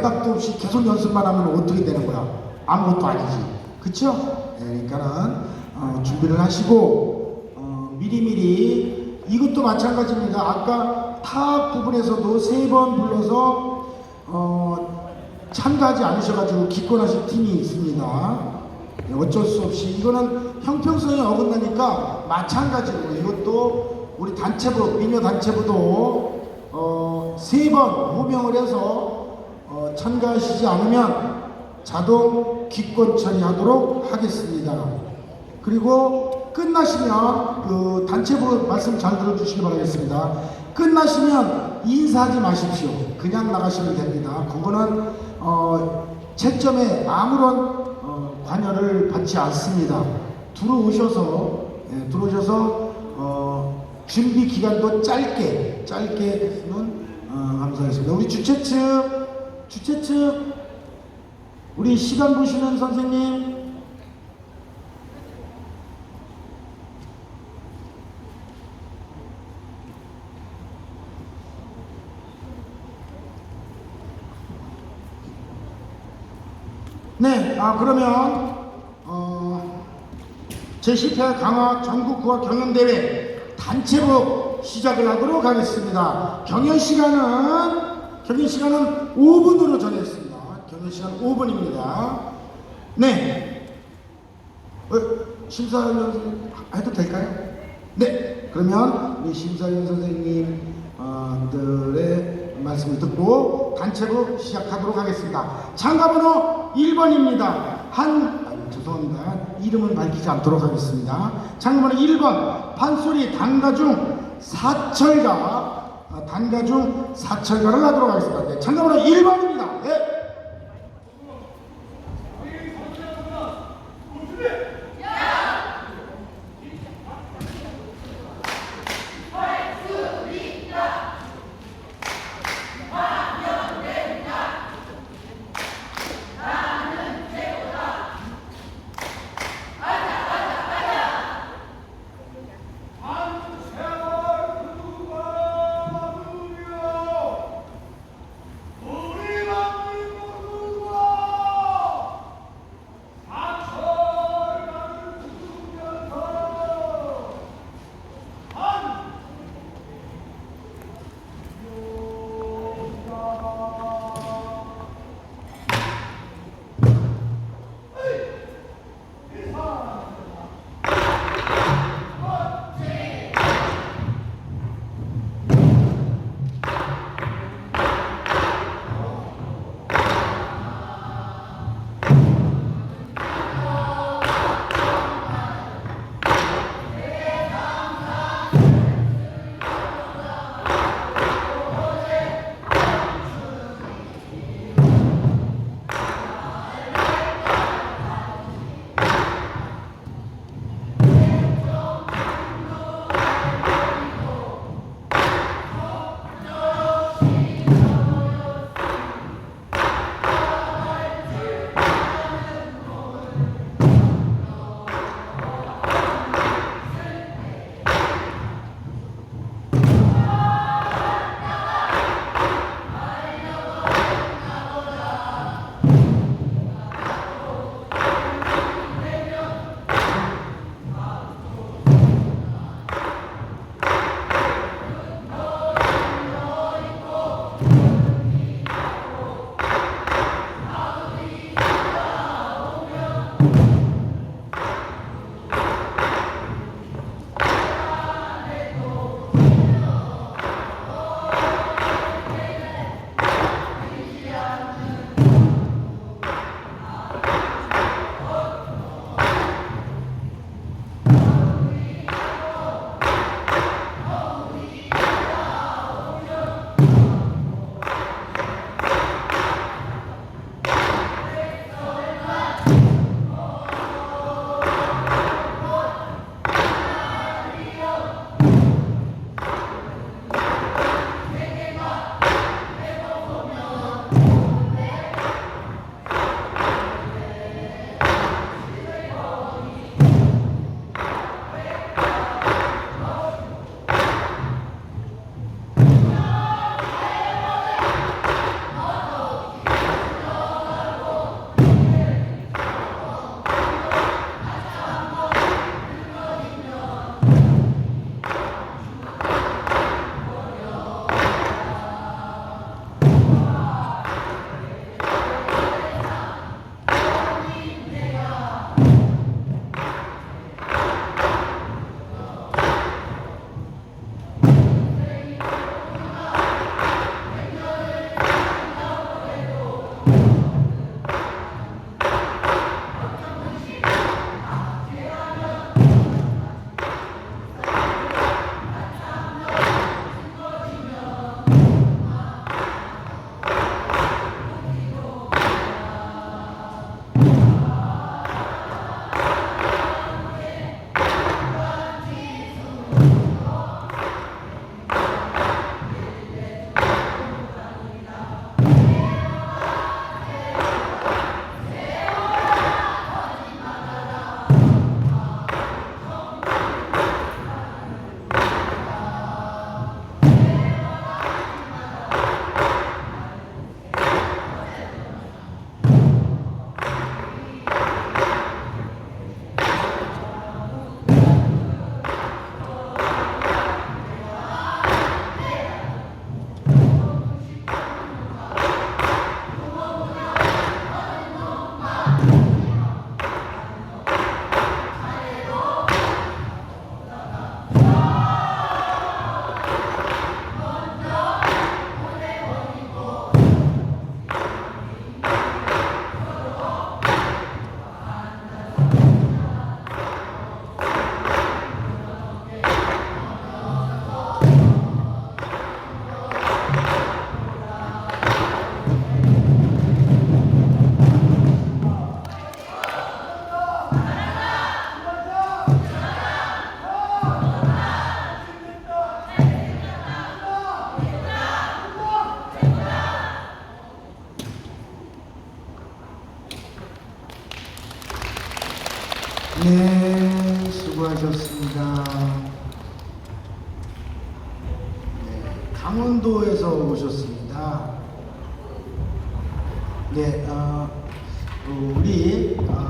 대박도 없이 계속 연습만 하면 어떻게 되는 거야? 아무것도 아니지. 그쵸? 네, 그러니까는 어, 준비를 하시고 어, 미리미리 이것도 마찬가지입니다. 아까 타 부분에서도 세 번 불러서 어, 참가하지 않으셔가지고 기권하신 팀이 있습니다. 네, 어쩔 수 없이 이거는 형평성이 어긋나니까 마찬가지로 이것도 우리 단체부 미녀 단체부도 어, 세번 호명을 해서 어, 참가하시지 않으면 자동 기권 처리하도록 하겠습니다. 그리고 끝나시면 그 단체부 말씀 잘 들어주시기 바라겠습니다. 끝나시면 인사하지 마십시오. 그냥 나가시면 됩니다. 그거는 어, 채점에 아무런 어, 관여를 받지 않습니다. 들어오셔서 예, 들어오셔서 어, 준비 기간도 짧게 짧게 했으면 어, 감사하겠습니다. 우리 주최 측 주최 측 우리 시간 보시는 선생님 네, 아 그러면 어, 제10회 강화 전국구화 경연대회 단체부 시작을 하도록 하겠습니다. 경연 시간은 경연 시간은 5분으로 정했습니다. 경연 시간 5분입니다. 네, 어, 심사위원 선생님 해도 될까요? 네, 그러면 우리 심사위원 선생님들의 말씀을 듣고 단체로 시작하도록 하겠습니다. 참가번호 1번입니다. 한, 죄송합니다. 이름은 밝히지 않도록 하겠습니다. 참가번호 1번, 판소리 단가 중 사철가, 아, 단가 중 사철가를 하도록 하겠습니다. 네, 참가번호 1번입니다. 네. 네, 수고하셨습니다. 네, 강원도에서 오셨습니다. 네, 어, 어, 우리 어,